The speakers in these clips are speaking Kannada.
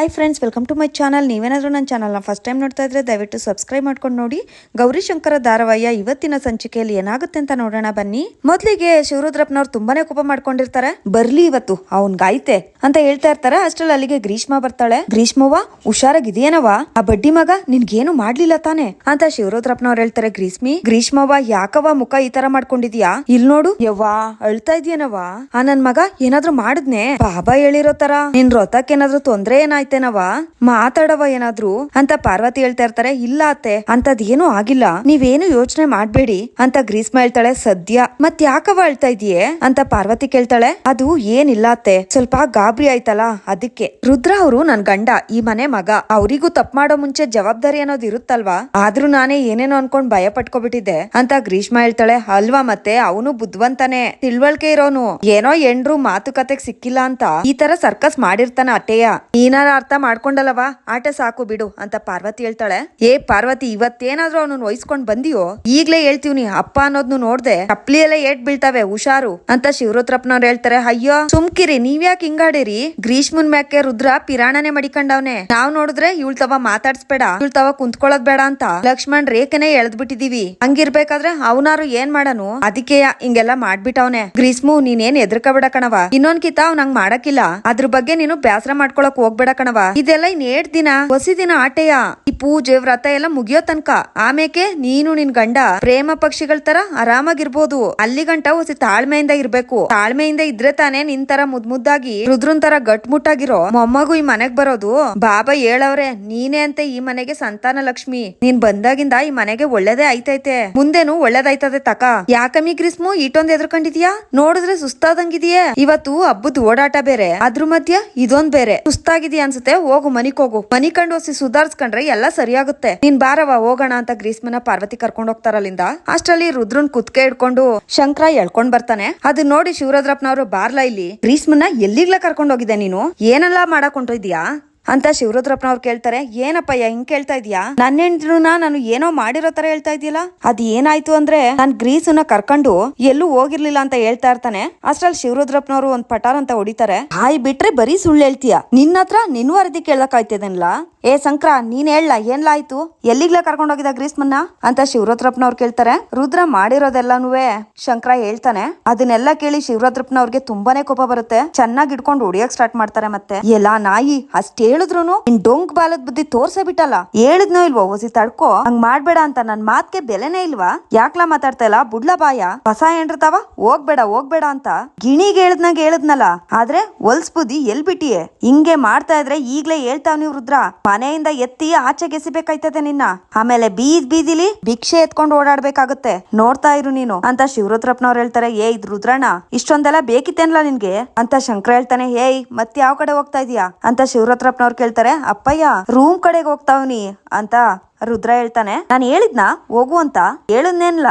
Hi friends welcome to my channel ನೀವೇನಾದರೂ ನನ್ನ ಚಾನಲ್ನ ಫಸ್ಟ್ ಟೈಮ್ ನೋಡ್ತಾ ಇದ್ರೆ ದಯವಿಟ್ಟು ಸಬ್ಸ್ಕ್ರೈಬ್ ಮಾಡ್ಕೊಂಡು ನೋಡಿ. ಗೌರಿಶಂಕರ ಧಾರಾವಾಹಿಯ ಇವತ್ತಿನ ಸಂಚಿಕೆಯಲ್ಲಿ ಏನಾಗುತ್ತೆ ಅಂತ ನೋಡೋಣ ಬನ್ನಿ. ಮೊದಲಿಗೆ ಶಿವರುದ್ರಪ್ಪನವ್ರು ತುಂಬಾನೇ ಕೋಪ ಮಾಡ್ಕೊಂಡಿರ್ತಾರೆ. ಬರ್ಲಿ ಇವತ್ತು ಅವನ್ಗಾಯ್ತೆ ಅಂತ ಹೇಳ್ತಾ ಇರ್ತಾರೆ. ಅಷ್ಟ್ರಲ್ಲಿ ಅಲ್ಲಿಗೆ ಗ್ರೀಷ್ಮ ಬರ್ತಾಳೆ. ಗ್ರೀಷ್ಮವ ಹುಷಾರಾಗಿದೆಯೇನವ ಆ ಬಡ್ಡಿ ಮಗ ನಿನ್ಗೇನು ಮಾಡ್ಲಿಲ್ಲ ತಾನೆ? ಅಂತ ಶಿವರುದ್ರಪ್ಪನವ್ರು ಹೇಳ್ತಾರೆ ಗ್ರೀಷ್ಮಿ. ಗ್ರೀಷ್ಮವ್ವ ಯಾಕವ ಮುಖ ಈ ತರ ಮಾಡ್ಕೊಂಡಿದ್ಯಾ? ಇಲ್ ನೋಡು, ಯವ್ವಾ, ಅಳ್ತಾ ಇದೆಯೇನವ ಆ ನನ್ ಮಗ ಏನಾದ್ರು ಮಾಡಿದ್ನೆ? ಬಾಬಾ ಹೇಳಿರೋ ತರ. ನಿನ್ ಏನಾದ್ರು ತೊಂದ್ರೆ ಏನಾಯ್ತೇನವ ಮಾತಾಡವ ಏನಾದ್ರು? ಅಂತ ಪಾರ್ವತಿ ಹೇಳ್ತಾ ಇರ್ತಾರೆ, ಇಲ್ಲ ಅತ್ತೆ ಅಂತದ್ ಏನು ಆಗಿಲ್ಲ. ನೀವೇನು ಯೋಚನೆ ಮಾಡ್ಬೇಡಿ, ಅಂತ ಗ್ರೀಸ್ಮ ಹೇಳ್ತಾಳೆ, ಸದ್ಯ. ಮತ್ ಯಾಕವ ಇದೀಯೇ ಅಂತ ಪಾರ್ವತಿ ಕೇಳ್ತಾಳೆ, ಅದು ಏನಿಲ್ಲ ಅತ್ತೆ, ಸ್ವಲ್ಪ ಗಾಬರಿ ಆಯ್ತಲ್ಲ, ಅದಕ್ಕೆ. ರುದ್ರ ಅವರು ನನ್ ಗಂಡ, ಈ ಮನೆ ಮಗ, ಅವರಿಗೂ ತಪ್ಪು ಮಾಡೋ ಮುಂಚೆ ಜವಾಬ್ದಾರಿ ಅನ್ನೋದು ಇರುತ್ತಲ್ವಾ? ಆದ್ರೂ ನಾನೇ ಏನೇನೋ ಅನ್ಕೊಂಡ್ ಭಯ ಪಟ್ಕೋಬಿಟ್ಟಿದ್ದೆ, ಅಂತ ಗ್ರೀಷ್ಮ ಹೇಳ್ತಾಳೆ, ಅಲ್ವಾ ಮತ್ತೆ, ಅವನು ಬುದ್ಧಿವಂತನೇ ತಿಳ್ವಳ್ಕೆ ಇರೋನು. ಏನೋ ಎಂಡ್ರು ಮಾತುಕತೆಗ್ ಸಿಕ್ಕಿಲ್ಲ ಅಂತ, ಈ ತರ ಸರ್ಕಸ್ ಮಾಡಿರ್ತಾನ ಅಟ್ಟೆಯ ನೀನಾರ ಅರ್ಥ ಮಾಡ್ಕೊಂಡಲ್ಲವಾ? ಆಟ ಸಾಕು ಬಿಡು ಅಂತ ಪಾರ್ವತಿ ಹೇಳ್ತಾಳೆ. ಏ ಪಾರ್ವತಿ, ಇವತ್ತೇನಾದ್ರೂ ಅವನನ್ನ ವಹಿಸ್ಕೊಂಡ್ ಬಂದಿಯೋ? ಈಗ್ಲೇ ಹೇಳ್ತೀವ್ನಿ ಅಪ್ಪ ಅನ್ನೋದ್ನು ನೋಡ್ದೆ. ಚಪ್ಲಿ ಎಲ್ಲ ಏಟ್ ಬೀಳ್ತಾವೆ, ಹುಷಾರು ಅಂತ ಶಿವರುದ್ರಪ್ಪನವ್ರು ಹೇಳ್ತಾರೆ. ಅಯ್ಯೋ, ಸುಮ್ಕಿರಿ, ನೀವ್ಯಾಕೆ ಹಿಂಗಾಡಿರಿ? ಗ್ರೀಷ್ಮನ್ ಮ್ಯಾಕೆ ರುದ್ರ ಪಿರಾಣನೆ ಮಡಿಕೊಂಡವ್ನೆ. ನಾವ್ ನೋಡಿದ್ರೆ ಇವಳ್ ತವ ಮಾತಾಡ್ಸ್ಬೇಡ, ಇವಳ್ ತವ ಕುಂತ್ಕೊಳ್ಳೋದ್ ಬೇಡ ಅಂತ ಲಕ್ಷ್ಮಣ್ ರೇಖೆನೆ ಎಳ್ದ್ ಬಿಟ್ಟಿದೀವಿ ಹಂಗಿರ್ಬೇಕಾದ್ರೆ ಅವನಾರು ಏನ್ ಮಾಡನು? ಅದಕ್ಕೆ ಹಿಂಗೆಲ್ಲ ಮಾಡ್ಬಿಟ್ಟವ್ನೆ. ಗ್ರೀಸ್ಮು ನೀನೇನ್ ಎದ್ರಕಬೇಡ ಕಣವ ಇನ್ನೊಂದ್ ಕಿತ ಅವ್ನ ಮಾಡಕ್ಕಿಲ್ಲ. ಅದ್ರ ಬಗ್ಗೆ ನೀನು ಬ್ಯಾಸರ ಮಾಡ್ಕೊಳಕ್ ಹೋಗ್ಬೇಡ ಕಣವ. ಇದೆಲ್ಲ ಇನ್ ಏಟ್ ದಿನ. ಹೊಸಿ ದಿನ ಆಟೆಯ? ಈ ಪೂಜೆ, ವ್ರತ ಎಲ್ಲ ಮುಗಿಯೋ ತನಕ. ಆಮೇಕೆ ನೀನು ನಿನ್ ಗಂಡ ಪ್ರೇಮ ಪಕ್ಷಿಗಳ ತರ ಆರಾಮಾಗಿರ್ಬೋದು. ಅಲ್ಲಿ ಗಂಟ ಹೊಸಿ ತಾಳ್ಮೆಯಿಂದ ಇರ್ಬೇಕು. ತಾಳ್ಮೆಯಿಂದ ಇದ್ರೆ ತಾನೇ ನಿನ್ ತರ ಮುದ್ ಮುದ್ದಾಗಿ ರುದ್ರನ್ ತರ ಗಟ್ಮುಟ್ಟಾಗಿರೋ ಮೊಮ್ಮಗು ಈ ಮನೆಗ್ ಬರೋದು. ಬಾಬಾ ಹೇಳವ್ರೆ, ನೀನೇ ಅಂತ ಈ ಮನೆಗೆ ಸಂತಾನ ಲಕ್ಷ್ಮಿ. ನೀನ್ ಬಂದಾಗಿಂದ ಈ ಮನೆಗೆ ಒಳ್ಳೇದೇ ಆಯ್ತೈತೆ. ಮುಂದೇನು ಒಳ್ಳೇದಾಯ್ತದೆ ತಕ. ಯಾಕಮ್ಮಿ ಗ್ರೀಸ್ಮು ಇಟ್ಟೊಂದ್ ಎದ್ರಕೊಂಡಿದ್ಯಾ? ನೋಡಿದ್ರೆ ಸುಸ್ತಾದಂಗಿದೆಯೇ. ಇವತ್ತು ಹಬ್ಬದ ಓಡಾಟ ಬೇರೆ. ಅದ್ರ ಮಧ್ಯ ಇದೊಂದ್ ಬೇರೆ. ಸುಸ್ತಾಗಿದ್ಯಾ ಅನ್ಸುತ್ತೆ, ಹೋಗು ಮನಿಗ್ ಹೋಗು. ಮನಿ ಕಂಡು ಹೊಸಿ ಸುಧಾರ್ಸ್ಕೊಂಡ್ರೆ ಎಲ್ಲ ಸರಿಯಾಗುತ್ತೆ. ನೀನ್ ಬಾರವ ಹೋಗೋಣ ಅಂತ ಗ್ರೀಸ್ಮನ ಪಾರ್ವತಿ ಕರ್ಕೊಂಡ್ ಹೋಗ್ತಾರಲ್ಲಿಂದ? ಅಷ್ಟ್ರಲ್ಲಿ ರುದ್ರನ್ ಕುತ್ಕೆ ಹಿಡ್ಕೊಂಡು ಶಂಕರ ಎಳ್ಕೊಂಡ್ ಬರ್ತಾನೆ. ಅದನ್ನ ನೋಡಿ ಶಿವರುದ್ರಪ್ಪನವರು ಬಾರ್ಲಾ ಇಲ್ಲಿ. ಗ್ರೀಸ್ಮನ್ನ ಎಲ್ಲಿಗ್ಲ ಕರ್ಕೊಂಡ್ ಹೋಗಿದೆ ನೀನು? ಏನೆಲ್ಲಾ ಮಾಡಕ್ ಅಂತ ಶಿವರುದ್ರಪ್ಪನವ್ರು ಕೇಳ್ತಾರೆ ಏನಪ್ಪಯ್ಯ ಹಿಂಗ್ ಕೇಳ್ತಾ ಇದೀಯಾ? ನನ್ನ ಹೆಂಡ್ರನ್ನ ನಾನು ಏನೋ ಮಾಡಿರೋ ತರ ಹೇಳ್ತಾ ಇದೀಯಲ್ಲ ಅದ್ ಏನಾಯ್ತು ಅಂದ್ರೆ ನಾನ್ ಗ್ರೀಸನ್ನ ಕರ್ಕೊಂಡು ಎಲ್ಲೂ ಹೋಗಿರ್ಲಿಲ್ಲ ಅಂತ ಹೇಳ್ತಾ ಇರ್ತಾನೆ. ಅಷ್ಟ್ರಲ್ಲಿ ಶಿವರುದ್ರಪ್ಪನವರು ಒಂದ್ ಪಟಾರ್ ಅಂತ ಹೊಡಿತಾರೆ. ಹಾಯ್ ಬಿಟ್ರೆ ಬರೀ ಸುಳ್ಳು ಹೇಳ್ತೀಯ? ನಿನ್ನ ಹತ್ರ ನಿನ್ ವರದಿ ಕೇಳಕ್ ಆಯ್ತದನ್ಲ ಏ ಸಂಕ್ರ, ನೀನ್ ಹೇಳ ಏನ್ಲಾಯ್ತು ಎಲ್ಲಿಗ್ಲ ಕರ್ಕೊಂಡೋಗಿದ ಗ್ರೀಸ್ಮನ್ನ? ಅಂತ ಶಿವರುದ್ರಪ್ಪನವ್ರು ಕೇಳ್ತಾರೆ. ರುದ್ರ ಮಾಡಿರೋದೆಲ್ಲಾನು ಶಂಕರ ಹೇಳ್ತಾನೆ. ಅದನ್ನೆಲ್ಲ ಕೇಳಿ ಶಿವರುದ್ರಪ್ಪನವ್ರಿಗೆ ತುಂಬಾನೇ ಕೋಪ ಬರುತ್ತೆ. ಚೆನ್ನಾಗಿ ಇಟ್ಕೊಂಡು ಹೊಡಿಯಕ್ ಸ್ಟಾರ್ಟ್ ಮಾಡ್ತಾರೆ ಮತ್ತೆ. ಎಲ್ಲಾ ನಾಯಿ, ಅಷ್ಟ್ ಹೇಳಿದ್ರು ನಿನ್ ಡೊಂಕ್ ಬಾಲದ ಬುದ್ಧಿ ತೋರ್ಸೇ ಬಿಟ್ಟಲ್ಲ. ಹೇಳಿದ್ನೋ ಇಲ್ವೋ ಹೊಸಿ ತಡ್ಕೋ. ಹಂಗ್ ಮಾಡ್ಬೇಡ ಅಂತ ನನ್ ಮಾತ್ಗೆ ಬೆಲೆನೇ ಇಲ್ವಾ? ಯಾಕ್ಲಾ ಮಾತಾಡ್ತಾ ಇಲ್ಲ? ಬುಡ್ಲ ಬಾಯ. ಹೊಸ ಏನ್ರತಾವ? ಹೋಗ್ಬೇಡ ಹೋಗ್ಬೇಡ ಅಂತ ಗಿಣಿಗ್ ಹೇಳದ್ನಾಗ ಹೇಳದ್ನಲ್ಲ. ಆದ್ರೆ ಹೊಲ್ಸ್ ಬುದ್ಧಿ ಎಲ್ ಬಿಟ್ಟಿಯೆ? ಹಿಂಗೆ ಮಾಡ್ತಾ ಇದ್ರೆ ಈಗ್ಲೇ ಹೇಳ್ತಾವ್ ನೀವು ರುದ್ರ. ಮನೆಯಿಂದ ಎತ್ತಿ ಆಚೆಗೆ ಎಸಿಬೇಕಾಯ್ತದೆ ನಿನ್ನ. ಆಮೇಲೆ ಬೀದ್ ಬೀದಿಲಿ ಭಿಕ್ಷೆ ಎತ್ಕೊಂಡು ಓಡಾಡ್ಬೇಕಾಗುತ್ತೆ. ನೋಡ್ತಾ ಇರು ನೀನು ಅಂತ ಶಿವರುದ್ರಪ್ಪನವ್ರು ಹೇಳ್ತಾರೆ. ಏ, ಇದ್ ರುದ್ರಣ್ಣ, ಇಷ್ಟೊಂದೆಲ್ಲ ಬೇಕಿತ್ತೇನ್ಲ ನಿನ್ಗೆ? ಅಂತ ಶಂಕರ ಹೇಳ್ತಾನೆ. ಏಯ್ ಮತ್ ಯಾವ ಕಡೆ ಹೋಗ್ತಾ ಇದೀಯಾ? ಅಂತ ಶಿವರುದ್ರಪ್ಪನವ್ರು ಕೇಳ್ತಾರೆ ಅಪ್ಪಯ್ಯ ರೂಮ್ ಕಡೆಗೆ ಹೋಗ್ತಾವ್ನಿ ಅಂತ ರುದ್ರ ಹೇಳ್ತಾನೆ, ನಾನು ಹೇಳಿದ್ನಾ? ಹೋಗು ಅಂತ. ಹೇಳದ್ನೇನ್ಲ?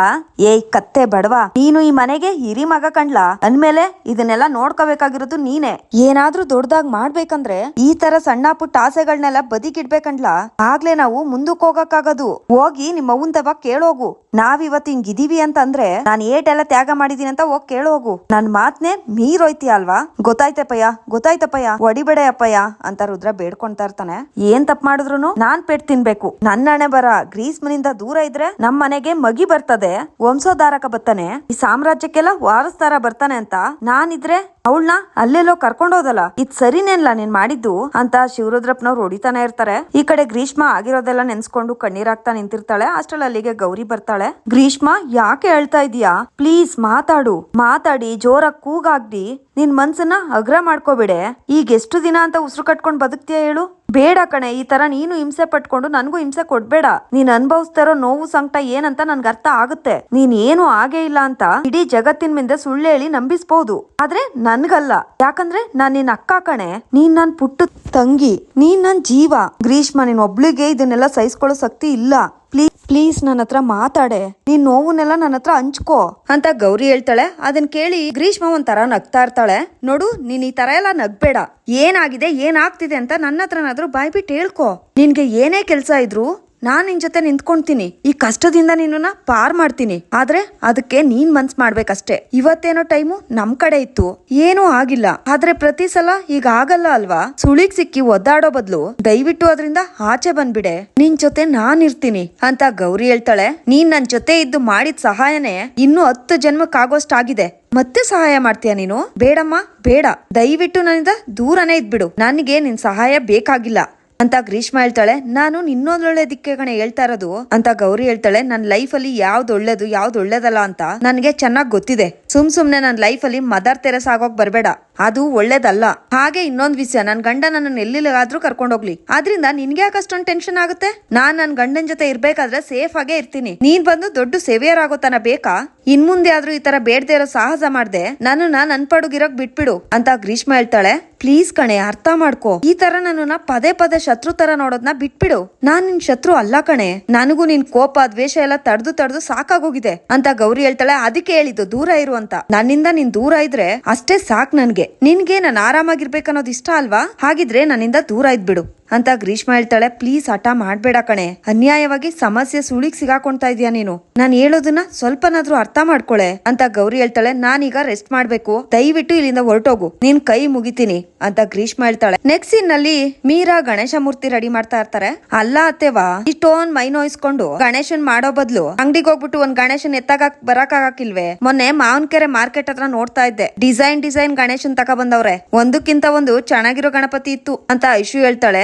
ಏಯ್, ಕತ್ತೆ, ಬಡವಾ. ನೀನು ಈ ಮನೆಗೆ ಹಿರಿ ಮಗ ಕಣ್ಲಾ? ಅಂದ್ಮೇಲೆ ಇದನ್ನೆಲ್ಲ ನೋಡ್ಕೋಬೇಕಾಗಿರೋದು ನೀನೆ. ಏನಾದ್ರೂ ದೊಡ್ಡದಾಗ್ ಮಾಡ್ಬೇಕಂದ್ರೆ ಈ ತರ ಸಣ್ಣ ಪುಟ್ಟ ಆಸೆಗಳನ್ನೆಲ್ಲ ಬದಿಗಿಡ್ಬೇಕಂಡ್ಲಾ ಆಗ್ಲೇ ನಾವು ಮುಂದಕ್ಕೆ ಹೋಗಕ್ಕಾಗದು. ಹೋಗಿ ನಿಮ್ಮ ಅವ್ವನ್ ತವ ಕೇಳೋಗು. ನಾವ್ ಇವತ್ ಹಿಂಗಿದೀವಿ ಅಂತ ಅಂದ್ರೆ ನಾನ್ ಏಟೆಲ್ಲ ತ್ಯಾಗ ಮಾಡಿದೀನಿ ಅಂತ ಹೋಗ್ ಕೇಳೋಗು. ನನ್ ಮಾತ್ನೆ ಮೀರೋಯ್ತಿ ಅಲ್ವಾ? ಗೊತ್ತಾಯ್ತಪ್ಪಯ್ಯ ಗೊತ್ತಾಯ್ತಪ್ಪಯ್ಯ. ಹೊಡಿಬೇಡ ಅಪ್ಪಯ್ಯ, ಅಂತ ರುದ್ರ ಬೇಡ್ಕೊಂತ ಇರ್ತಾನೆ. ಏನ್ ತಪ್ಪು ಮಾಡಿದ್ರು ನಾನ್ ಪೆಟ್ ತಿನ್ಬೇಕು. ನನ್ನ ಹಣೆ ಬರ, ಗ್ರೀಸ್ ಮನಿಂದ ದೂರ ಇದ್ರೆ ನಮ್ ಮನೆಗೆ ಮಗಿ ಬರ್ತದೆ, ವಂಶೋದ್ಧಾರಕ ಬರ್ತಾನೆ. ಈ ಸಾಮ್ರಾಜ್ಯಕ್ಕೆಲ್ಲ ವಾರಸ್ದಾರ ಬರ್ತಾನೆ ಅಂತ ನಾನಿದ್ರೆ ಅವಳನ್ನ ಅಲ್ಲೆಲ್ಲೋ ಕರ್ಕೊಂಡೋದಲ್ಲ ಇದ್ ಸರಿನೇನ್ಲ ನೀನ್ ಮಾಡಿದ್ದು? ಅಂತ ಶಿವರುದ್ರಪ್ಪನವ್ರು ಹೊಡಿತಾನೆ ಇರ್ತಾರೆ. ಈ ಕಡೆ ಗ್ರೀಷ್ಮ ಆಗಿರೋದೆಲ್ಲ ನೆನ್ಸ್ಕೊಂಡು ಕಣ್ಣೀರಾಗ್ತಾ ನಿಂತಿರ್ತಾಳೆ. ಅಷ್ಟ್ರಲ್ಲಿ ಅಲ್ಲಿಗೆ ಗೌರಿ ಬರ್ತಾಳೆ. ಗ್ರೀಷ್ಮ, ಯಾಕೆ ಹೇಳ್ತಾ ಇದೀಯಾ ಪ್ಲೀಸ್ ಮಾತಾಡು. ಮಾತಾಡಿ ಜೋರ ಕೂಗಾಗ್ದಿ ನಿನ್ ಮನ್ಸನ್ನ ಅಗ್ರ ಮಾಡ್ಕೋಬೇಡೆ. ಈಗ ಎಷ್ಟು ದಿನ ಅಂತ ಉಸಿರು ಕಟ್ಕೊಂಡ್ ಬದುಕ್ತಿಯಾ ಹೇಳು? ಬೇಡ ಕಣೆ, ಈ ತರ ನೀನು ಹಿಂಸೆ ಪಟ್ಕೊಂಡು ನನಗೂ ಹಿಂಸೆ ಕೊಡ್ಬೇಡ. ನೀನ್ ಅನ್ಭವಿಸ್ತಾ ಇರೋ ನೋವು ಸಂಕಟ ಏನಂತ ನನ್ಗೆ ಅರ್ಥ ಆಗುತ್ತೆ. ನೀನ್ ಏನು ಆಗೇ ಇಲ್ಲ ಅಂತ ಇಡೀ ಜಗತ್ತಿನ ಮುಂದೆ ಸುಳ್ಳು ಹೇಳಿ ನಂಬಿಸ್ಬಹುದು ಆದ್ರೆ ನನ್ಗಲ್ಲ. ಯಾಕಂದ್ರೆ ನಾನ್ ನಿನ್ ಅಕ್ಕ ಕಣೆ. ನೀನ್ ನನ್ ಪುಟ್ಟ ತಂಗಿ. ನೀನ್ ನನ್ ಜೀವ. ಗ್ರೀಷ್ಮ, ನಿನ್ ಒಬ್ಳಿಗೆ ಇದನ್ನೆಲ್ಲ ಸಹಿಸ್ಕೊಳ್ಳೋ ಶಕ್ತಿ ಇಲ್ಲ. ಪ್ಲೀಸ್ ಪ್ಲೀಸ್ ನನ್ನ ಹತ್ರ ಮಾತಾಡೆ. ನೀನ್ ನೋವನ್ನೆಲ್ಲ ನನ್ನ ಹತ್ರ ಹಂಚ್ಕೋ. ಅಂತ ಗೌರಿ ಹೇಳ್ತಾಳೆ. ಅದನ್ ಕೇಳಿ ಗ್ರೀಷ್ಮ ಒಂಥರ ನಗ್ತಾ ಇರ್ತಾಳೆ. ನೋಡು, ನೀನ್ ಈ ತರ ಎಲ್ಲ ನಗ್ಬೇಡ. ಏನಾಗಿದೆ, ಏನಾಗ್ತಿದೆ ಅಂತ ನನ್ನ ಹತ್ರನಾದ್ರೂ ಬಾಯ್ಬಿಟ್ಟು ಹೇಳ್ಕೊ. ನಿನ್ಗೆ ಏನೇ ಕೆಲ್ಸ ಇದ್ರು ನಾನ್ ನಿನ್ ಜೊತೆ ನಿಂತ್ಕೊಂತೀನಿ. ಈ ಕಷ್ಟದಿಂದ ನಿನ್ನನ್ನ ಪಾರ್ ಮಾಡ್ತೀನಿ. ಆದ್ರೆ ಅದಕ್ಕೆ ನೀನ್ ಮನ್ಸ್ ಮಾಡ್ಬೇಕಷ್ಟೇ. ಇವತ್ತೇನೋ ಟೈಮು ನಮ್ ಕಡೆ ಇತ್ತು. ಏನೂ ಆಗಿಲ್ಲ. ಆದ್ರೆ ಪ್ರತಿ ಸಲ ಈಗ ಆಗಲ್ಲ ಅಲ್ವಾ? ಸುಳಿಗ್ ಸಿಕ್ಕಿ ಒದ್ದಾಡೋ ಬದ್ಲು ದಯವಿಟ್ಟು ಅದರಿಂದ ಆಚೆ ಬಂದ್ಬಿಡೆ. ನಿನ್ ಜೊತೆ ನಾನ್ ಇರ್ತೀನಿ ಅಂತ ಗೌರಿ ಹೇಳ್ತಾಳೆ. ನೀನ್ ನನ್ ಜೊತೆ ಇದ್ದು ಮಾಡಿದ ಸಹಾಯನೇ ಇನ್ನು ಹತ್ತು ಜನ್ಮಕ್ಕಾಗೋಷ್ಟಾಗಿದೆ. ಮತ್ತೆ ಸಹಾಯ ಮಾಡ್ತೀಯ ನೀನು? ಬೇಡಮ್ಮ, ಬೇಡ. ದಯವಿಟ್ಟು ನನ್ನಿಂದ ದೂರನೇ ಇದ್ಬಿಡು. ನನಗೆ ನಿನ್ ಸಹಾಯ ಬೇಕಾಗಿಲ್ಲ. ಅಂತ ಗ್ರೀಷ್ಮ ಹೇಳ್ತಾಳೆ, ನಾನು ನಿನ್ನೊಂದೊಳ್ಳೆ ದಿಕ್ಕೆ ಕಣೆ ಹೇಳ್ತಾ ಇರೋದು ಅಂತ ಗೌರಿ ಹೇಳ್ತಾಳೆ ನನ್ನ ಅಲ್ಲಿ ಯಾವ್ದು ಒಳ್ಳೇದು, ಯಾವ್ದು ಒಳ್ಳೇದಲ್ಲ ಅಂತ ನನಗೆ ಚೆನ್ನಾಗ್ ಗೊತ್ತಿದೆ. ಸುಮ್ ಸುಮ್ನೆ ನನ್ನ ಅಲ್ಲಿ ಮದರ್ ತೆರೆಸ್ ಆಗೋಕ್ ಬರ್ಬೇಡ. ಅದು ಒಳ್ಳೇದಲ್ಲ. ಹಾಗೆ ಇನ್ನೊಂದ್ ವಿಷಯ, ನನ್ ಗಂಡ ನನ್ನ ಎಲ್ಲಿಗಾದ್ರೂ ಕರ್ಕೊಂಡ್ ಹೋಗ್ಲಿ. ಆದ್ರಿಂದ ನಿನ್ಗೆ ಯಾಕೆ ಅಷ್ಟೊಂದು ಟೆನ್ಷನ್ ಆಗುತ್ತೆ? ನಾನ್ ನನ್ ಗಂಡನ್ ಜೊತೆ ಇರ್ಬೇಕಾದ್ರೆ ಸೇಫ್ ಆಗೇ ಇರ್ತೀನಿ. ನೀನ್ ಬಂದು ದೊಡ್ಡ ಸೇವಿಯರ್ ಆಗೋತನ ಬೇಕಾ? ಇನ್ ಮುಂದೆ ಆದ್ರೂ ಈ ತರ ಬೇಡದೆ ಇರೋ ಸಾಹಸ ಮಾಡ್ದೆ, ನನ್ನನ್ನ ನನ್ ಪಡುಗಿರೋಕ್ ಬಿಟ್ಬಿಡು ಅಂತ ಗ್ರೀಷ್ಮ ಹೇಳ್ತಾಳೆ. ಪ್ಲೀಸ್ ಕಣೆ, ಅರ್ಥ ಮಾಡ್ಕೋ. ಈ ತರ ನನ್ನನ್ನ ಪದೇ ಪದೇ ಶತ್ರು ತರ ನೋಡೋದ್ನ ಬಿಟ್ಬಿಡು. ನಾನ್ ನಿನ್ ಶತ್ರು ಅಲ್ಲ ಕಣೆ. ನನಗೂ ನಿನ್ ಕೋಪ, ದ್ವೇಷ ಎಲ್ಲ ತಡ್ದು ತಡ್ದು ಸಾಕಾಗೋಗಿದೆ ಅಂತ ಗೌರಿ ಹೇಳ್ತಾಳೆ. ಅದಕ್ಕೆ ಹೇಳಿದ್ದು ದೂರ ಇರು ಅಂತ. ನನ್ನಿಂದ ನೀನ್ ದೂರ ಇದ್ರೆ ಅಷ್ಟೇ ಸಾಕ್ ನನ್ಗೆ. ನಿನ್ಗೆ ನಾನು ಆರಾಮಾಗಿರ್ಬೇಕನ್ನೋದು ಇಷ್ಟ ಅಲ್ವಾ? ಹಾಗಿದ್ರೆ ನನ್ನಿಂದ ದೂರ ಇದ್ಬಿಡು. ಅಂತ ಗ್ರೀಷ್ಮ ಹೇಳ್ತಾಳೆ, ಪ್ಲೀಸ್ ಹಠ ಮಾಡ್ಬೇಡ ಕಣೆ. ಅನ್ಯಾಯವಾಗಿ ಸಮಸ್ಯೆ ಸುಳಿಗ್ ಸಿಗಾಕೊಂತಾ ಇದೀಯ ನೀನು? ನಾನ್ ಹೇಳೋದನ್ನ ಸ್ವಲ್ಪನಾದ್ರೂ ಅರ್ಥ ಮಾಡ್ಕೊಳೆ ಅಂತ ಗೌರಿ ಹೇಳ್ತಾಳೆ, ನಾನೀಗ ರೆಸ್ಟ್ ಮಾಡ್ಬೇಕು. ದಯವಿಟ್ಟು ಇಲ್ಲಿಂದ ಹೊರಟೋಗು. ನೀನ್ ಕೈ ಮುಗಿತೀನಿ ಅಂತ ಗ್ರೀಷ್ಮ ಹೇಳ್ತಾಳೆ. ನೆಕ್ಸ್ಟ್ ಸೀನ್ನಲ್ಲಿ ಮೀರಾ ಗಣೇಶ ಮೂರ್ತಿ ರೆಡಿ ಮಾಡ್ತಾ ಇರ್ತಾರೆ. ಅಲ್ಲ ಅತ್ತೆವಾ ಇಷ್ಟೊಂದ್ ಮೈ ನೋಯಿಸ್ಕೊಂಡು ಗಣೇಶನ್ ಮಾಡೋ ಬದ್ಲು ಅಂಗಡಿಗೆ ಹೋಗ್ಬಿಟ್ಟು ಒಂದ್ ಗಣೇಶನ್ ಎತ್ತಾಗ ಬರಕ್ ಆಗಾಕಿಲ್ವೇ? ಮೊನ್ನೆ ಮಾವನ್ಕೆರೆ ಮಾರ್ಕೆಟ್ ಹತ್ರ ನೋಡ್ತಾ ಇದ್ದೆ. ಡಿಸೈನ್ ಡಿಸೈನ್ ಗಣೇಶನ್ ತಕ ಬಂದವ್ರೆ. ಒಂದಕ್ಕಿಂತ ಒಂದು ಚೆನ್ನಾಗಿರೋ ಗಣಪತಿ ಇತ್ತು ಅಂತ ಐಶು ಹೇಳ್ತಾಳೆ.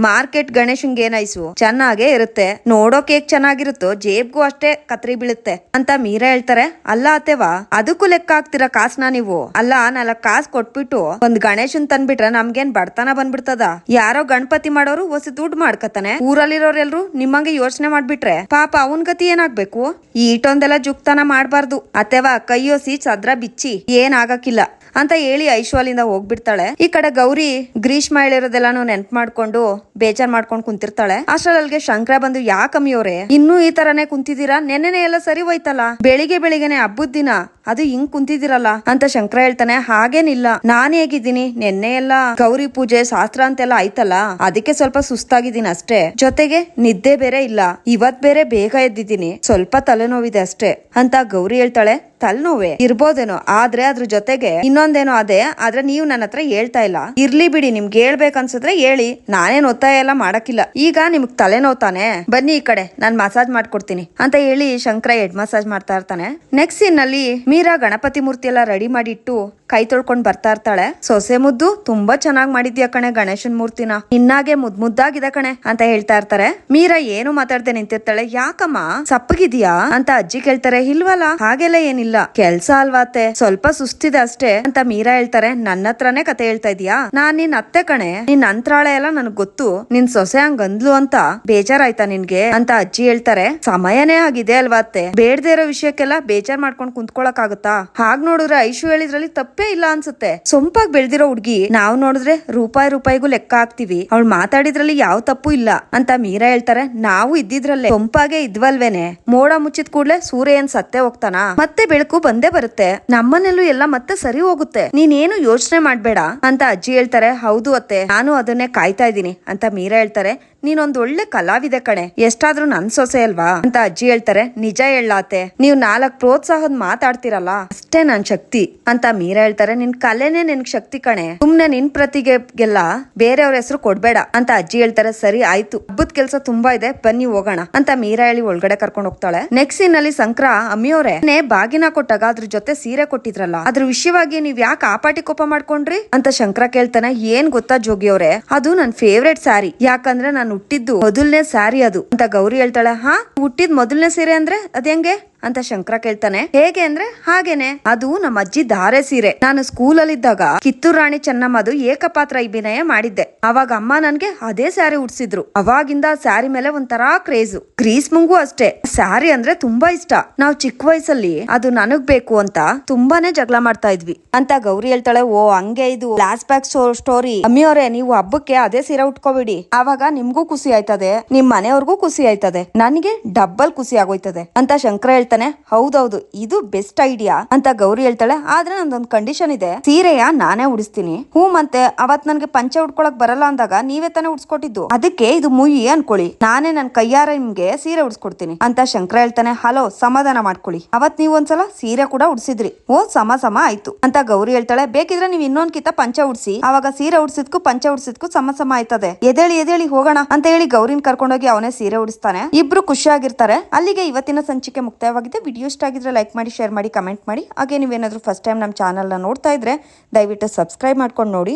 ಮಾರ್ಕೆಟ್ ಗಣೇಶನ್ಗೆ ಏನಾಯ್ಸು? ಚೆನ್ನಾಗೇ ಇರುತ್ತೆ. ನೋಡೋ ಕೇಕ್ ಚೆನ್ನಾಗಿರುತ್ತೋ? ಜೇಬ್ಗೂ ಅಷ್ಟೇ ಕತ್ರಿ ಬೀಳುತ್ತೆ ಅಂತ ಮೀರಾ ಹೇಳ್ತಾರೆ. ಅಲ್ಲ ಅತ್ತೆವಾ, ಅದಕ್ಕೂ ಲೆಕ್ಕ ಹಾಕ್ತಿರ ಕಾಸ್ನ ನೀವು? ಅಲ್ಲ, ನಾಲ್ಕ್ ಕಾಸ್ ಕೊಟ್ಬಿಟ್ಟು ಒಂದ್ ಗಣೇಶನ್ ತಂದ್ಬಿಟ್ರೆ ನಮ್ಗೇನ್ ಬಡತನ ಬಂದ್ಬಿಡ್ತದ? ಯಾರೋ ಗಣಪತಿ ಮಾಡೋರು ಹೊಸ ದುಡ್ಡು ಮಾಡ್ಕತಾನೆ ಊರಲ್ಲಿರೋರೆಲ್ರು ನಿಮ್ಮಂಗೆ ಯೋಚನೆ ಮಾಡ್ಬಿಟ್ರೆ ಪಾಪ ಅವನ್ ಗತಿ ಏನಾಗ್ಬೇಕು? ಈ ಇಟೊಂದೆಲ್ಲ ಜುಕ್ತನ ಮಾಡ್ಬಾರ್ದು. ಅತ್ತೆವಾ ಕೈಯೋಸಿ ಚದ್ರ ಬಿಚ್ಚಿ ಏನ್ ಆಗಕ್ಕಿಲ್ಲ ಅಂತ ಹೇಳಿ ಐಶ್ವಾಲಿಂದ ಹೋಗ್ಬಿಡ್ತಾಳೆ. ಈ ಕಡೆ ಗೌರಿ, ಗ್ರೀಷ್ಮ ಹೇಳಿರೋದೆಲ್ಲಾನು ನೆನ್ಪ್ ಮಾಡ್ಕೊಂಡು ಬೇಜಾರ್ ಮಾಡ್ಕೊಂಡು ಕುಂತಿರ್ತಾಳೆ. ಅಷ್ಟ್ರಲ್ಲಿಗೆ ಶಂಕರ ಬಂದು ಯಾಕಮ್ಮಿಯವ್ರೆ ಇನ್ನೂ ಈ ತರನೇ ಕುಂತಿದ್ದೀರಾ? ನೆನ್ನೆನೆ ಎಲ್ಲ ಸರಿ ಹೋಯ್ತಲ್ಲ? ಬೆಳಿಗ್ಗೆ ಬೆಳಿಗ್ಗೆನೆ ಹಬ್ಬದ ದಿನ. ಅದು ಹಿಂಗ್ ಕುಂತಿದ್ದೀರಲ್ಲ? ಅಂತ ಶಂಕರ ಹೇಳ್ತಾನೆ, ಹಾಗೇನಿಲ್ಲ. ನಾನ್ ಹೇಗಿದ್ದೀನಿ? ನೆನ್ನೆ ಎಲ್ಲ ಗೌರಿ ಪೂಜೆ, ಶಾಸ್ತ್ರ ಅಂತೆಲ್ಲ ಆಯ್ತಲ್ಲ? ಅದಕ್ಕೆ ಸ್ವಲ್ಪ ಸುಸ್ತಾಗಿದ್ದೀನಿ ಅಷ್ಟೇ. ಜೊತೆಗೆ ನಿದ್ದೆ ಬೇರೆ ಇಲ್ಲ. ಇವತ್ ಬೇರೆ ಬೇಗ ಎದ್ದಿದ್ದೀನಿ. ಸ್ವಲ್ಪ ತಲೆನೋವಿದೆ ಅಷ್ಟೇ. ಅಂತ ಗೌರಿ ಹೇಳ್ತಾಳೆ. ತಲೆನೋವೆ ಇರ್ಬೋದೇನೋ, ಆದ್ರೆ ಅದ್ರ ಜೊತೆಗೆ ಇನ್ನೊಂದೇನೋ ಅದೇ, ಆದ್ರೆ ನೀವು ನನ್ನ ಹತ್ರ ಹೇಳ್ತಾ ಇಲ್ಲ. ಇರ್ಲಿ ಬಿಡಿ, ನಿಮ್ಗೆ ಹೇಳ್ಬೇಕನ್ಸಿದ್ರೆ ಹೇಳಿ. ನಾನೇನ್ ಒತ್ತಾಯ ಎಲ್ಲ ಮಾಡಕ್ಕಿಲ್ಲ. ಈಗ ನಿಮ್ಗ್ ತಲೆನೋವ್ ತಾನೆ? ಬನ್ನಿ ಈ ಕಡೆ, ನಾನ್ ಮಸಾಜ್ ಮಾಡ್ಕೊಡ್ತೀನಿ ಅಂತ ಹೇಳಿ ಶಂಕರ ಹೆಡ್ ಮಸಾಜ್ ಮಾಡ್ತಾ ಇರ್ತಾನೆ. ನೆಕ್ಸ್ಟ್ ಸೀನ್ ಅಲ್ಲಿ ಮೀರಾ ಗಣಪತಿ ಮೂರ್ತಿ ಎಲ್ಲ ರೆಡಿ ಮಾಡಿಟ್ಟು ಕೈ ತೊಳ್ಕೊಂಡ್ ಬರ್ತಾ ಇರ್ತಾಳೆ. ಸೊಸೆ ಮುದ್ದು ತುಂಬಾ ಚೆನ್ನಾಗ್ ಮಾಡಿದ್ಯಾ ಕಣೆ ಗಣೇಶನ್ ಮೂರ್ತಿನ? ಇನ್ನಾಗೆ ಮುದ್ ಮುದ್ದಾಗಿದೆ ಕಣೆ ಅಂತ ಹೇಳ್ತಾ ಇರ್ತಾರೆ. ಮೀರಾ ಏನು ಮಾತಾಡ್ದೆ ನಿಂತಿರ್ತಾಳೆ? ಯಾಕಮ್ಮ, ಸಪ್ಪಗಿದ್ಯಾ ಅಂತ ಅಜ್ಜಿ ಕೇಳ್ತಾರೆ. ಇಲ್ವಲ್ಲ, ಹಾಗೆಲ್ಲ ಏನಿಲ್ಲ. ಕೆಲ್ಸ ಅಲ್ವಾತೆ? ಸ್ವಲ್ಪ ಸುಸ್ತಿದೆ ಅಷ್ಟೇ ಅಂತ ಮೀರಾ ಹೇಳ್ತಾರೆ. ನನ್ನ ಹತ್ರನೇ ಕತೆ ಹೇಳ್ತಾ ಇದೀಯಾ ನಾನ್ ನಿನ್ ಅತ್ತೆ ಕಣೆ. ನಿನ್ ಅಂತರಾಳೆ ಎಲ್ಲ ನನ್ಗ್ ಗೊತ್ತು. ನಿನ್ ಸೊಸೆ ಹಂಗ್ ಅಂದ್ಲು ಅಂತ ಬೇಜಾರಾಯ್ತಾ ನಿನ್ಗೆ? ಅಂತ ಅಜ್ಜಿ ಹೇಳ್ತಾರೆ. ಸಮಯನೇ ಆಗಿದೆ ಅಲ್ವಾ ಅತ್ತೆ ಬೇಡದೇ ಇರೋ ವಿಷಯಕ್ಕೆಲ್ಲ ಬೇಜಾರ್ ಮಾಡ್ಕೊಂಡ್ ಕುಂತ್ಕೊಳಕ್ ಆಗುತ್ತಾ ಹಾಗ್ ನೋಡಿದ್ರೆ ಐಶು ಹೇಳಿದ್ರಲ್ಲಿ ತಪ್ಪೇ ಇಲ್ಲ ಅನ್ಸುತ್ತೆ. ಸೊಂಪಾಗ್ ಬೆಳ್ದಿರೋ ಹುಡ್ಗಿ ನಾವ್ ನೋಡಿದ್ರೆ ರೂಪಾಯಿ ರೂಪಾಯಿಗೂ ಲೆಕ್ಕ ಹಾಕ್ತಿವಿ. ಅವ್ಳು ಮಾತಾಡಿದ್ರಲ್ಲಿ ಯಾವ ತಪ್ಪು ಇಲ್ಲ ಅಂತ ಮೀರಾ ಹೇಳ್ತಾರೆ. ನಾವು ಇದ್ದಿದ್ರಲ್ಲೇ. ಸೊಂಪಾಗೆ ಇದ್ವಲ್ವೇನೆ? ಮೋಡ ಮುಚ್ಚಿದ ಕೂಡ್ಲೆ ಸೂರ್ಯ ಏನ್ ಸತ್ತೆ ಹೋಗ್ತಾನ? ಮತ್ತೆ ಬೆಳಕು ಬಂದೇ ಬರುತ್ತೆ. ನಮ್ಮನೆಲ್ಲೂ ಎಲ್ಲ ಮತ್ತೆ ಸರಿ ಹೋಗುತ್ತೆ. ನೀನೇನು ಯೋಚನೆ ಮಾಡ್ಬೇಡ ಅಂತ ಅಜ್ಜಿ ಹೇಳ್ತಾರೆ. ಹೌದು ಅತ್ತೆ, ನಾನು ಅದನ್ನೇ ಕಾಯ್ತಾ ಇದ್ದೀನಿ ಅಂತ ಮೀರಾ ಹೇಳ್ತಾರೆ. ನೀನೊಂದ್ ಒಳ್ಳೆ ಕಲಾವಿದೆ ಕಣೆ. ಎಷ್ಟಾದ್ರೂ ನನ್ ಸೊಸೆ ಅಲ್ವಾ? ಅಂತ ಅಜ್ಜಿ ಹೇಳ್ತಾರೆ. ನಿಜ ಹೇಳಾತೆ ನೀವ್ ನಾಲ್ಕ್ ಪ್ರೋತ್ಸಾಹದ್ ಮಾತಾಡ್ತಿರಲ್ಲ? ಅಷ್ಟೇ ನನ್ ಶಕ್ತಿ, ಅಂತ ಮೀರಾ ಹೇಳ್ತಾರೆ. ನಿನ್ ಕಲೆನೆ ನಿನ್ ಶಕ್ತಿ ಕಣೆ. ಸುಮ್ನೆ ನಿನ್ ಪ್ರತಿಗೆಲ್ಲ ಬೇರೆಯವ್ರ ಹೆಸರು ಕೊಡ್ಬೇಡ, ಅಂತ ಅಜ್ಜಿ ಹೇಳ್ತಾರೆ. ಸರಿ, ಆಯ್ತು. ಹಬ್ಬದ ಕೆಲ್ಸ ತುಂಬಾ ಇದೆ. ಬನ್ನಿ, ಹೋಗೋಣ, ಅಂತ ಮೀರಾ ಹೇಳಿ ಒಳಗಡೆ ಕರ್ಕೊಂಡು ಹೋಗ್ತಾಳೆ. ನೆಕ್ಸ್ಟ್ ಸೀನ್ ಅಲ್ಲಿ ಸಂಕ್ರ, ಅಮ್ಮಿಯವ್ರೆ, ನೇ ಬಾಗಿನ ಕೊಟ್ಟಾಗ ಅದ್ರ ಜೊತೆ ಸೀರೆ ಕೊಟ್ಟಿದ್ರಲ್ಲ, ಅದ್ರ ವಿಷಯವಾಗಿ ನೀವ್ ಯಾಕೆ ಆಪಾಟಿ ಕೋಪ ಮಾಡ್ಕೊಂಡ್ರಿ? ಅಂತ ಶಂಕರ ಕೇಳ್ತಾನೆ. ಏನ್ ಗೊತ್ತಾ ಜೋಗಿಯವ್ರೆ? ಅದು ನನ್ ಫೇವ್ರೆಟ್ ಸ್ಯಾರಿ ಯಾಕಂದ್ರೆ ನಾನು ಹುಟ್ಟಿದ್ದು ಮೊದಲನೇ ಸ್ಯಾರಿ ಅದು. ಅಂತ ಗೌರಿ ಹೇಳ್ತಾಳೆ ಹಾ ಹುಟ್ಟಿದ್ ಮೊದಲನೇ ಸೀರೆ ಅಂದ್ರೆ ಅದ್ ಅಂತ ಶಂಕರ ಕೇಳ್ತಾನೆ. ಹೇಗೆ ಅಂದ್ರೆ, ಹಾಗೇನೆ, ಅದು ನಮ್ಮ ಅಜ್ಜಿ ಧಾರೆ ಸೀರೆ. ನಾನು ಸ್ಕೂಲ್ ಅಲ್ಲಿ ಸ್ಕೂಲಲ್ಲಿದ್ದಾಗ ಕಿತ್ತೂರು ರಾಣಿ ಚೆನ್ನಮ್ಮದು ಏಕಪಾತ್ರ ಅಭಿನಯ ಮಾಡಿದ್ದೆ. ಅವಾಗ ಅಮ್ಮ ನನ್ಗೆ ಅದೇ ಸ್ಯಾರಿ ಉಡ್ಸಿದ್ರು. ಅವಾಗಿಂದ ಸ್ಯಾರಿ ಮೇಲೆ ಒಂಥರಾ ಗ್ರೀಸ್ ಮುಂಗು ಅಷ್ಟೇ. ಸ್ಯಾರಿ ಅಂದ್ರೆ ತುಂಬಾ ಇಷ್ಟ. ನಾವ್ ಚಿಕ್ಕ ವಯಸ್ಸಲ್ಲಿ ಅದು ನನಗ್ ಬೇಕು ಅಂತ ತುಂಬಾನೇ ಜಗಳ ಮಾಡ್ತಾ ಇದ್ವಿ. ಅಂತ ಗೌರಿ ಹೇಳ್ತಾಳೆ, ಓ, ಹಂಗೆ ಇದು. ಲಾಸ್ಟ್ ಬ್ಯಾಕ್ ಸ್ಟೋರಿ ಅಮ್ಮಿಯವರೇ ನೀವು ಹಬ್ಬಕ್ಕೆ ಅದೇ ಸೀರೆ ಉಟ್ಕೋಬಿಡಿ. ಅವಾಗ ನಿಮ್ಗೂ ಖುಷಿ ಆಯ್ತದೆ. ನಿಮ್ ಮನೆಯವ್ರಿಗೂ ಖುಷಿ ಆಯ್ತದೆ. ನನಗೆ ಡಬ್ಬಲ್ ಖುಷಿ ಆಗೋಯ್ತದೆ. ಅಂತ ಶಂಕರ ಹೇಳ್ತಾನೆ ಹೇಳ್ತಾನೆ, ಹೌದೌದು, ಇದು ಬೆಸ್ಟ್ ಐಡಿಯಾ ಅಂತ ಗೌರಿ ಹೇಳ್ತಾಳೆ. ಆದ್ರೆ ನಂದೊಂದು ಕಂಡೀಷನ್ ಇದೆ. ಸೀರೆಯ ನಾನೇ ಉಡಿಸ್ತೀನಿ. ಹೂ ಮತ್ತೆ, ಅವತ್ ನನ್ಗೆ ಪಂಚೆ ಉಡ್ಕೊಳಕ್ ಬರಲ್ಲ ಅಂದಾಗ ನೀವೇ ತಾನೇ ಉಡ್ಸ್ಕೊಟ್ಟಿದ್ದು. ಅದಕ್ಕೆ ಇದು ಮುಯಿ ಅನ್ಕೊಳ್ಳಿ. ನಾನೇ ನನ್ ಕೈಯಾರ ನಿಮ್ಗೆ ಸೀರೆ ಉಡ್ಸ್ಕೊಡ್ತೀನಿ ಅಂತ ಶಂಕರ ಹೇಳ್ತಾನೆ. ಹಲೋ, ಸಮಾಧಾನ ಮಾಡ್ಕೊಳ್ಳಿ. ಅವತ್ ನೀವು ಒಂದ್ಸಲ ಸೀರೆ ಕೂಡ ಉಡ್ಸಿದ್ರಿ. ಓ, ಸಮ ಸಮ ಆಯ್ತು ಅಂತ ಗೌರಿ ಹೇಳ್ತಾಳೆ. ಬೇಕಿದ್ರೆ ನೀವು ಇನ್ನೊಂದ್ ಪಂಚ ಉಡ್ಸಿ. ಅವಾಗ ಸೀರೆ ಉಡ್ಸಿದ್ಕು ಪಂಚೆ ಉಡ್ಸಿದ್ಕು ಸಮ ಸಮ ಆಯ್ತದೆ. ಎದೇಳಿ ಎದೇಳಿ ಹೋಗೋಣ ಅಂತ ಹೇಳಿ ಗೌರಿನ್ ಕರ್ಕೊಂಡೋಗಿ ಅವನೇ ಸೀರೆ ಉಡಿಸ್ತಾನೆ. ಇಬ್ರು ಖುಷಿಯಾಗಿರ್ತಾರೆ. ಅಲ್ಲಿಗೆ ಇವತ್ತಿನ ಸಂಚಿಕೆ ಮುಕ್ತಾಯವಾಗಿದೆ ವಿಡಿಯೋ ಇಷ್ಟ ಆಗಿದ್ರೆ ಲೈಕ್ ಮಾಡಿ ಶೇರ್ ಮಾಡಿ ಕಮೆಂಟ್ ಮಾಡಿ. ಹಾಗೆ ನೀವೇನಾದರೂ ಫಸ್ಟ್ ಟೈಮ್ ನಮ್ಮ ಚಾನಲ್ನ ನೋಡ್ತಾ ಇದ್ರೆ ದಯವಿಟ್ಟು ಸಬ್ಸ್ಕ್ರೈಬ್ ಮಾಡ್ಕೊಂಡು ನೋಡಿ.